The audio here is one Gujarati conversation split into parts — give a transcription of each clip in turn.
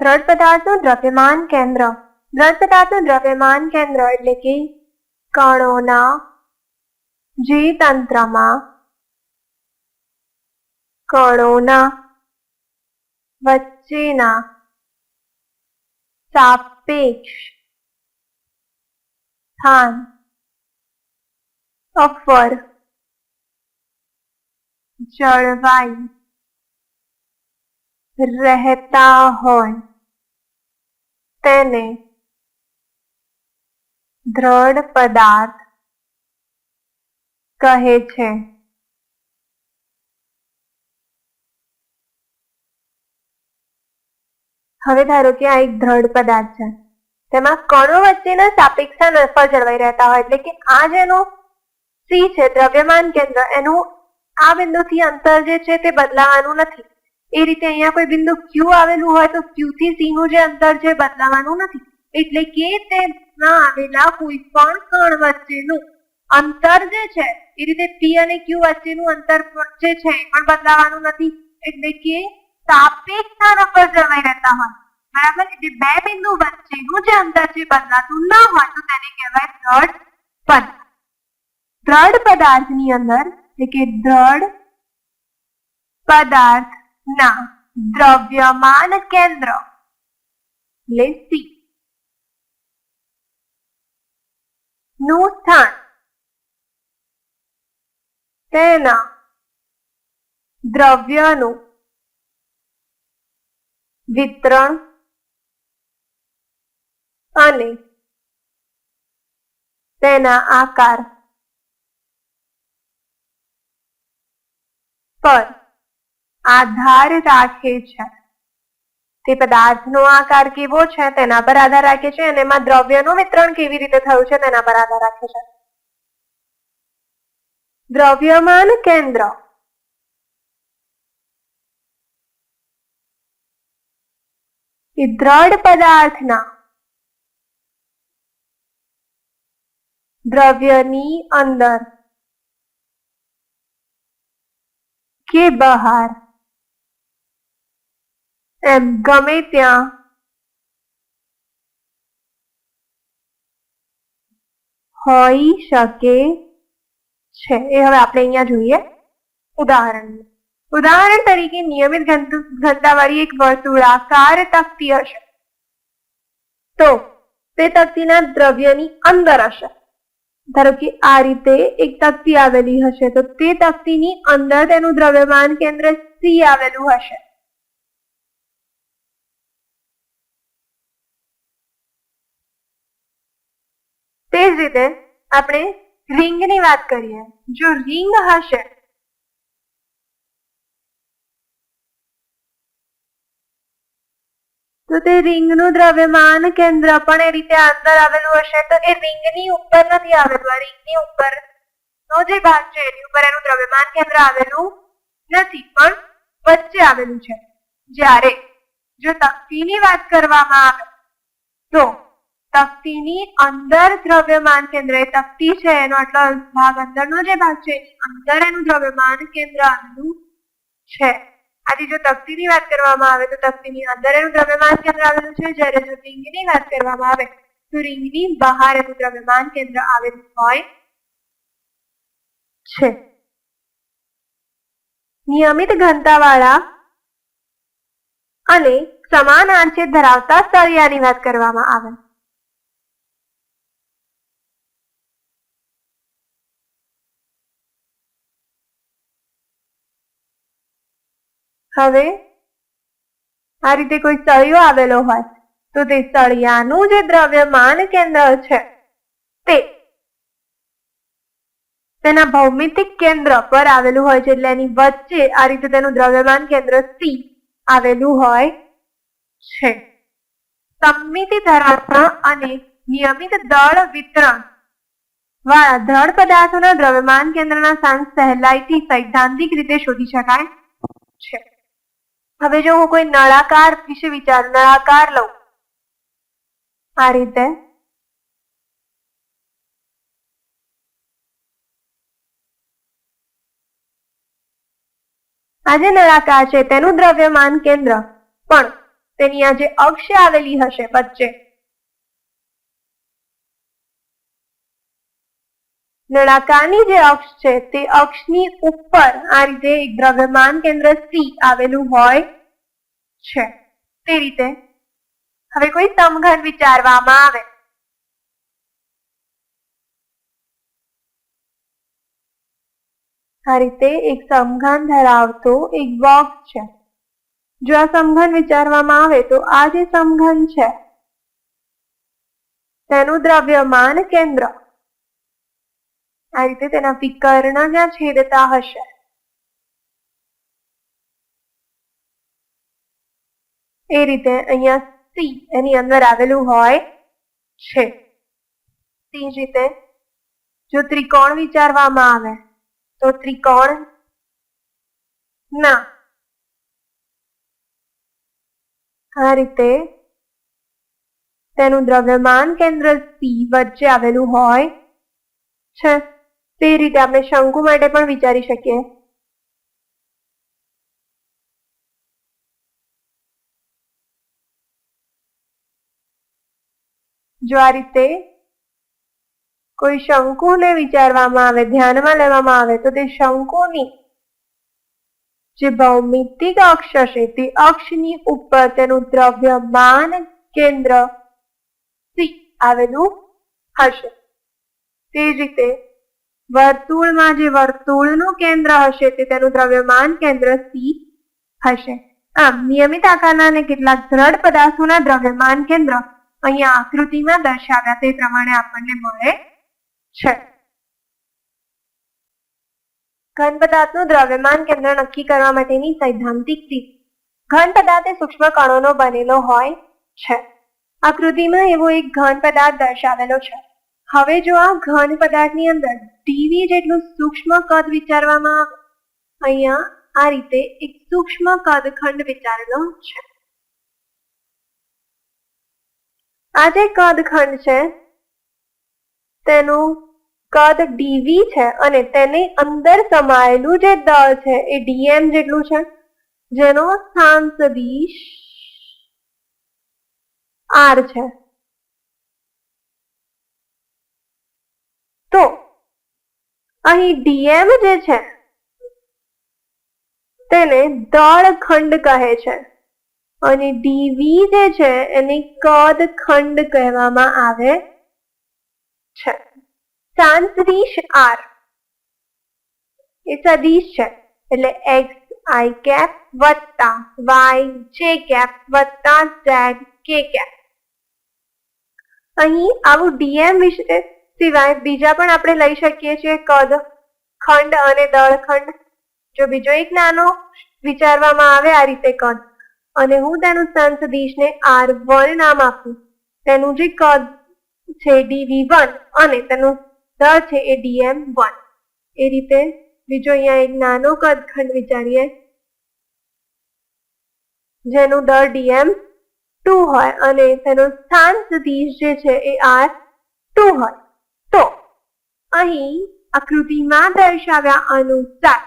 દ્રઢ પદાર્થનું દ્રવ્યમાન કેન્દ્ર. દ્રઢ પદાર્થનું દ્રવ્યમાન કેન્દ્ર એટલે કે કણોના જે તંત્રમાં કણોના વચ્ચેના સાપેક્ષ સ્થાન અફર જળવાઈ રહેતા હોય. તેને દ્રઢ પદાર્થ કહે છે. હવે ધારો કે આ એક દ્રઢ પદાર્થ છે. તેમાં કણો વચ્ચેના સાપેક્ષા નફા જળવાઈ રહેતા હોય એટલે કે આ જેનો સી છે, દ્રવ્યમાન કેન્દ્ર. એનું આ બિંદુથી અંતર જે છે તે બદલાવાનું નથી. એ રીતે અહીંયા કોઈ બિંદુ ક્યુ આવેલું હોય તો ક્યુ થી સી નું જે અંતર છે બદલાવાનું નથી. એટલે કે તેના આવેલા કોઈ પણ કણ વચ્ચેનું અંતર જે છે, એ રીતે પી અને ક્યુ વચ્ચેનું અંતર જે છે એ પણ બદલાવાનું નથી. એટલે કે સાપેક્ષ નફર જળવાઈ રહેતા હોય. બરાબર? એટલે બે બિંદુ વચ્ચેનું જે અંતર છે બદલાતું ન હોય તો તેને કહેવાય દ્રઢ પદાર્થ દ્રઢ પદાર્થની અંદર એટલે કે દ્રઢ પદાર્થના દ્રવ્યમાન કેન્દ્ર લેસી નું સ્થાન તેના દ્રવ્યનું વિતરણ અને તેના આકાર પર આધાર રાખે છે. તે પદાર્થનો આકાર કેવો છે, તેના પર આધાર રાખે છે અને એમાં દ્રવ્યનું વિતરણ કેવી રીતે થયું છે, તેના પર આધાર રાખે છે. દ્રવ્યમાન કેન્દ્ર. એ દ્રઢ પદાર્થના દ્રવ્યની અંદર કે બહાર એમ ગમે ત્યાં. હોઈ શકે છે. એ હવે આપણે અહીંયા જોઈએ. ઉદાહરણ. ઉદાહરણ તરીકે નિયમિત ઘનતાવાળી એક વર્તુળાકાર તકતી હશે. તો તે તકતીના દ્રવ્યની અંદર હશે. ધારો કે આ રીતે એક તકતી આવેલી હશે, તો તે તકતીની અંદર તેનું દ્રવ્યમાન કેન્દ્ર સી આવેલું હશે. તે જ રીતે આપણે રિંગની વાત કરીએ. જો રિંગ હશે તો તે રિંગનું દ્રવ્યમાન કેન્દ્ર પણ એ રીતે અંદર આવેલું હશે. તો એ રિંગની ઉપર નથી આવેલું. આ રિંગની ઉપર નો જે ભાગ છે, એની ઉપર એનું દ્રવ્યમાન કેન્દ્ર આવેલું નથી, પણ વચ્ચે આવેલું છે. જ્યારે જો તકતીની વાત કરવામાં આવે તો તકતીની અંદર દ્રવ્યમાન કેન્દ્ર એ તકતી છે, એનો આટલો ભાગ અંદરનો જે ભાગ છે અંદર એનું દ્રવ્યમાન કેન્દ્ર આવેલું છે. આથી જો તકતીની વાત કરવામાં આવે તો તકતીની અંદર એનું દ્રવ્યમાન કેન્દ્ર આવેલું છે, જ્યારે જો રિંગની વાત કરવામાં આવે તો રિંગની બહાર એનું દ્રવ્યમાન કેન્દ્ર આવેલું હોય છે. નિયમિત ઘનતાવાળા અને સમાન આંચે ધરાવતા સળિયાની વાત કરવામાં આવે. હવે આ રીતે કોઈ સળિયો આવેલો હોય, તો તે સળિયાનું જે દ્રવ્યમાન કેન્દ્ર છે, તે તેના ભૌમિતિક કેન્દ્ર પર આવેલું હોય છે. એટલે એની વચ્ચે આ રીતે તેનું દ્રવ્યમાન કેન્દ્ર સી આવેલું હોય છે. સમિતિ ધરાવતા અને નિયમિત દળ વિતરણ વાળા દ્રઢ પદાર્થોના દ્રવ્યમાન કેન્દ્રના સ્થાન સહેલાઈથી સૈદ્ધાંતિક રીતે શોધી શકાય છે. હવે જો હું કોઈ નળાકાર વિશે વિચારું, નળાકાર લઉં. આ રીતે. આ જે નળાકાર છે, તેનું દ્રવ્યમાન કેન્દ્ર. પણ તેની આ જે અક્ષ આવેલી હશે વચ્ચે. નળાકારની જે અક્ષ છે તે અક્ષની ઉપર આ રીતે દ્રવ્યમાન કેન્દ્ર સી આવેલું હોય છે. તે રીતે હવે કોઈ સમઘન વિચારવામાં આવે. આ રીતે એક સમઘન ધરાવતો એક બોક્સ છે. જો આ સમઘન વિચારવામાં આવે તો આ જે સમઘન છે તેનું દ્રવ્યમાન કેન્દ્ર આ રીતે તેનાથી કર્ણ જ્યાં છેદતા હશે. એ રીતે અહીંયા સી એની અંદર આવેલું હોય છે. તે જ રીતે જો ત્રિકોણ વિચારવામાં આવે, તો ત્રિકોણ ના. આ રીતે તેનું દ્રવ્યમાન કેન્દ્ર સી વચ્ચે આવેલું હોય છે. તે રીતે આપણે શંકુ માટે પણ વિચારી શકીએ. જો આ રીતે કોઈ શંકુને વિચારવામાં આવે, ધ્યાનમાં લેવામાં આવે, તો તે શંકુની જે ભૌમિતિક અક્ષ હશે, તે અક્ષની ઉપર તેનું દ્રવ્યમાન કેન્દ્ર આવેલું હશે. તે જ રીતે વર્તુળમાં જે વર્તુળનું કેન્દ્ર હશે તે તેનું દ્રવ્યમાન કેન્દ્ર સી હશે. આમ, નિયમિત આકારના અને કેટલાક દ્રઢ પદાર્થોના દ્રવ્યમાન કેન્દ્ર અહીંયા આકૃતિમાં દર્શાવ્યા તે પ્રમાણે આપણને મળે છે. ઘન પદાર્થનું દ્રવ્યમાન કેન્દ્ર નક્કી કરવા માટેની સૈદ્ધાંતિક રીત. ઘન પદાર્થ એ સૂક્ષ્મ કણોનો બનેલો હોય છે. આકૃતિમાં એવો એક ઘન પદાર્થ દર્શાવેલો છે. હવે જો આ ઘન પદાર્થની અંદર ડીવી જેટલું સૂક્ષ્મ કદ વિચારવામાં આવે, અહીંયા આ રીતે એક સૂક્ષ્મ કદ ખંડ વિચારેલો છે. આ જે કદ ખંડ છે, તેનું કદ ડીવી છે અને તેની અંદર સમાયેલું જે દળ છે એ ડીએમ જેટલું છે. જેનો સ્થાન સદીશ આર છે. તો અહીં ડીએમ જે છે, તેને દળ ખંડ કહે છે. અને ડીવી જે છે, એને કદ ખંડ કહેવામાં આવે છે. સાંસદીશ આર એ સદીશ છે. એટલે એક્સ આઈ કેપ વત્તા વાય જે કેપ વત્તા ઝેડ કે કેપ અહીં આવું ડીએમ વિશે સિવાય બીજા પણ આપણે લઈ શકીએ છીએ કદ, ખંડ અને દળખંડ જો બીજો એક નાનો વિચારવામાં આવે આ રીતે કદ. અને હું તેનું સંસદીશને આર વન નામ આપું. તેનું જે કદ છે ડીવી વન અને તેનું દળ છે એ ડીએમ વન. એ રીતે બીજો અહીંયા એક નાનો કદ ખંડ વિચારીએ. જેનું દળ ડીએમ ટુ હોય અને તેનું સ્થાન સદીશ જે છે એ આર ટુ હોય. અહીં આકૃતિમાં દર્શાવ્યા અનુસાર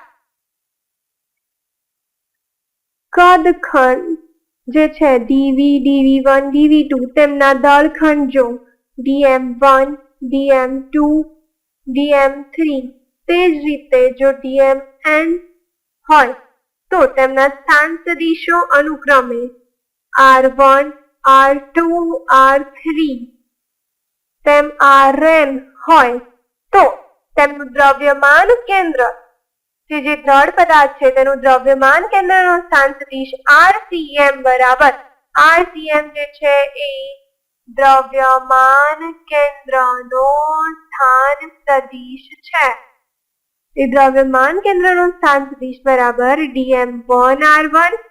કદખંડ જે છે DV DV one DV two તેમના દળખંડ જો DM one DM two DM three તે જ રીતે જો ડીએમ એન હોય તો તેમના સ્થાન સદીશો અનુક્રમે R one R two R three તેમ આર રેન હોય તો તેમનું દ્રવ્યમાન કેન્દ્ર. કે જે દ્રઢ પદાર્થ છે, તેનું દ્રવ્યમાન કેન્દ્રનો સ્થાન સદીશ આરસીએમ બરાબર. આરસીએમ જે છે, એ દ્રવ્યમાન કેન્દ્રનો સ્થાન સદીશ છે. એ દ્રવ્યમાન કેન્દ્રનો સ્થાન સદીશ બરાબર ડીએમ વન આર વન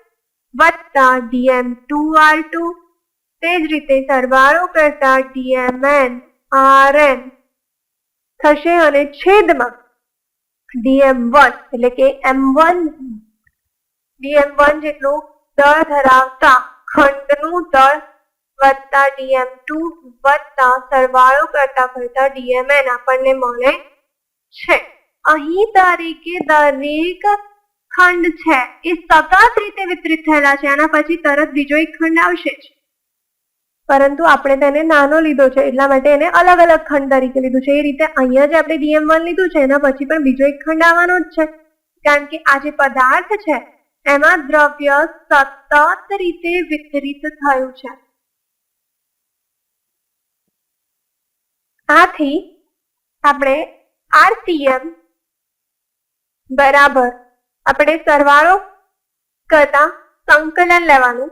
વત્તા ડીએમ ટુ આર ટુ. તે જ રીતે સરવાળો કરતા ડીએમએન આર એન થશે અને છેદમાં ડીએમ વન, એટલે કે એમ વન, ડીએમ વન જેટલું દળ ધરાવતા ખંડનું દળ વત્તા ડીએમ ટુ વત્તા સરવાળો કરતા કરતા ડીએમએન આપણને મળે છે. અહીં તરીકે દરેક ખંડ છે, એ સતત રીતે વિતરિત થયેલા છે, આના પછી તરત બીજો એક ખંડ આવશે જ. પરંતુ આપણે તેને નાનો લીધો છે, એટલા માટે એને અલગ અલગ ખંડ તરીકે લીધું છે. એ રીતે અહીંયા જે આપણે ડીએમ વન લીધું છે, એના પછી પણ બીજો એક ખંડ આવવાનો જ છે. કારણ કે આ જે પદાર્થ છે, એમાં દ્રવ્ય સતત રીતે વિતરિત થયું છે. આથી આપણે આરસીએમ બરાબર આપણે સરવાળો કરતા સંકલન લેવાનું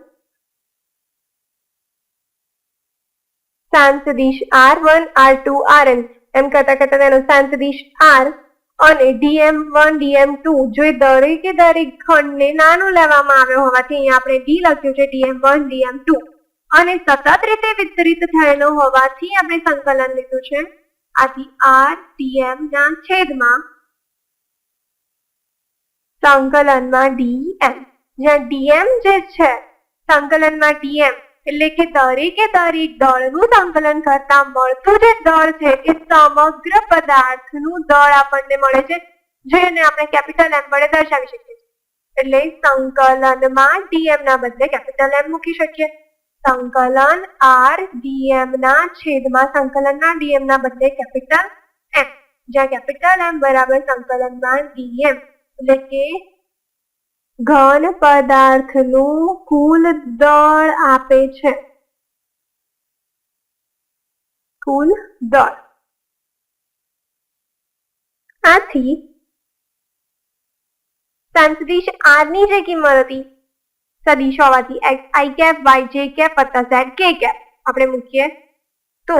સાંસદીશ R one, R two, R N. એમ કરતા કરતા તેનો સાંસદીશ આર અને ડીએમ વન ડીએમ ટુ જો દરેકે દરેક ખંડને નાનો લેવામાં આવ્યો હોવાથી અહીંયા આપણે ડી લખ્યું છે ડીએમ વન ડીએમ ટુ. અને સતત રીતે વિતરિત થયેલો હોવાથી આપણે સંકલન લીધું છે. આથી આર ડીએમ ના છેદમાં સંકલનમાં ડીએમ જ્યાં ડીએમ જે છે, સંકલનમાં ડીએમ એટલે કે દરેકે દરેક દળનું સંકલન કરતા મળતું જે દળ છે એ સમગ્ર પદાર્થનું દળ આપણને મળે છે, જેને આપણે કેપિટલ એમ વડે દર્શાવી શકીએ એટલે સંકલનમાં ડીએમ ના બદલે કેપિટલ એમ મૂકી શકીએ. સંકલન આર ડીએમ ના છેદમાં સંકલનના ડીએમ ના બદલે કેપિટલ એમ જ્યાં કેપિટલ એમ બરાબર સંકલનમાં ડીએમ એટલે કે ઘન પદાર્થનું કુલ દળ આપે છે. કુલ દળ. આથી સંસદીશ આરની જે કિંમત હતી સદીશ હોવાથી X, I cap, Y J cap, વત્તા ઝેડ કે કેપ. આપણે મૂકીએ તો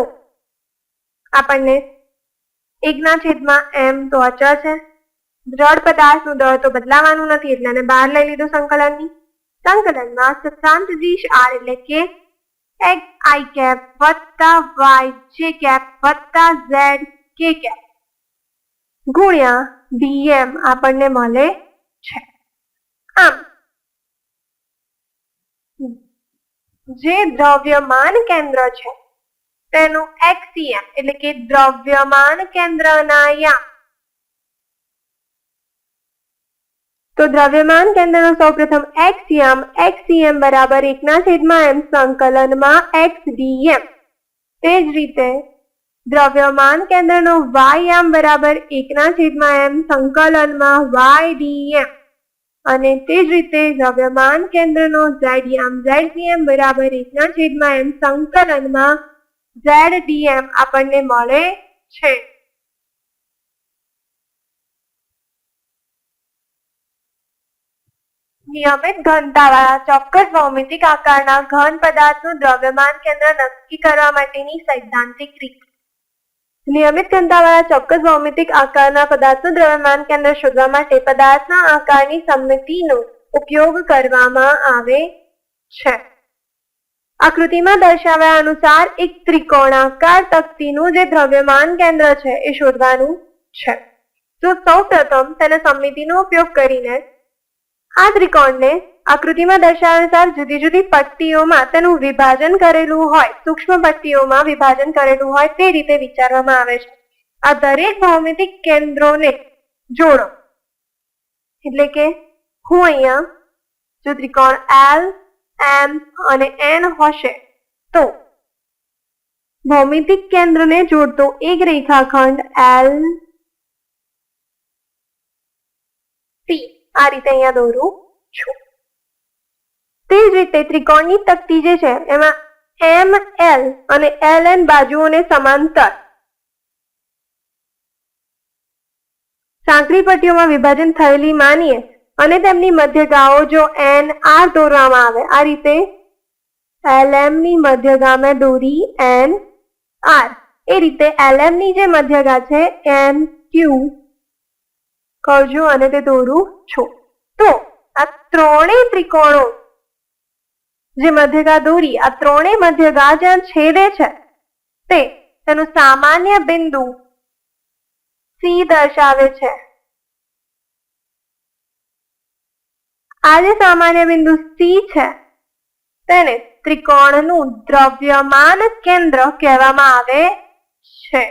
આપણને એકના છેદમાં એમ તો અચળ છે. દ્રઢ પદાર્થનું દળ તો બદલાવાનું નથી એટલે એને બહાર લઈ લીધું સંકલનની. સંકલનમાં સત્રાંતદીશ આર એટલે કે એક્સ આઈ કેપ વત્તા વાય જે કેપ વત્તા ઝેડ કે કેપ ગુણ્યા ડીએમ આપણને મળે છે. આમ, જે દ્રવ્યમાન કેન્દ્ર છે, તેનું એક્સીએમ એટલે કે દ્રવ્યમાન કેન્દ્રના યામ. તો દ્રવ્યમાન કેન્દ્રનો સૌપ્રથમ એક્સિયમ એક્સિયમ બરાબર એકના છેદમાં એમ સંકલનમાં એક્સ ડીએમ. તે જ રીતે દ્રવ્યમાન કેન્દ્રનો વાય એમ બરાબર એકના છેદમાં એમ સંકલનમાં વાય ડીએમ. અને તે જ રીતે દ્રવ્યમાન કેન્દ્રનો ઝેડ યામ ઝેડ સીએમ બરાબર એકના છેદમાં એમ સંકલનમાં ઝેડ ડીએમ આપણને મળે છે. નિયમિત ઘનતાવાળા, ચોક્કસ ભૌમિતિક આકારના ઘન પદાર્થનું દ્રવ્યમાન કેન્દ્ર નક્કી કરવા માટેની સૈદ્ધાંતિક રીત. નિયમિત ઘનતાવાળા, ચોક્કસ ભૌમિતિક આકારના પદાર્થનું દ્રવ્યમાન કેન્દ્ર શોધવા માટે પદાર્થના આકારની સમમિતિનો ઉપયોગ કરવામાં આવે છે. આકૃતિમાં દર્શાવ્યા અનુસાર એક ત્રિકોણાકાર તકતીનું જે દ્રવ્યમાન કેન્દ્ર છે એ શોધવાનું છે. તો સૌ પ્રથમ તેને સમિતિનો ઉપયોગ કરીને આ ત્રિકોણને આકૃતિમાં દર્શાવ્યાનુસાર જુદી જુદી પટ્ટીઓમાં તેનું વિભાજન કરેલું હોય, સૂક્ષ્મ પટ્ટીઓમાં વિભાજન કરેલું હોય તે રીતે વિચારવામાં આવે છે. આ દરેક ભૌમિતિક કેન્દ્રોને જોડો. એટલે કે હું અહીંયા જો ત્રિકોણ એલ એમ અને એન હશે, તો ભૌમિતિક કેન્દ્રને જોડતો એક રેખાખંડ એલ સી આ રીતે અહીંયા દોરું છું. તે જ રીતે ત્રિકોણની તકતી જે છે, એમાં એમ, એલ અને એલ એન બાજુઓને સમાંતર સાંકડી પટ્ટીઓમાં વિભાજન થયેલી માનીએ અને તેમની મધ્યગાઓ જો એન, આર દોરવામાં આવે, આ રીતે એલ એમ ની મધ્યગા મેં દોરી એન, આર. એ રીતે એલ એમ ની જે મધ્યગા છે, એન, ક્યુ કરજો અને તે દોરું છું. તો આ ત્રણેય ત્રિકોણો જે મધ્યગા દોરી, આ ત્રણેય મધ્યગા જ્યાં છેદે છે, તે તેનું સામાન્ય બિંદુ સી દર્શાવે છે. આ જે સામાન્ય બિંદુ સી છે, તેને ત્રિકોણનું દ્રવ્યમાન કેન્દ્ર કહેવામાં આવે છે.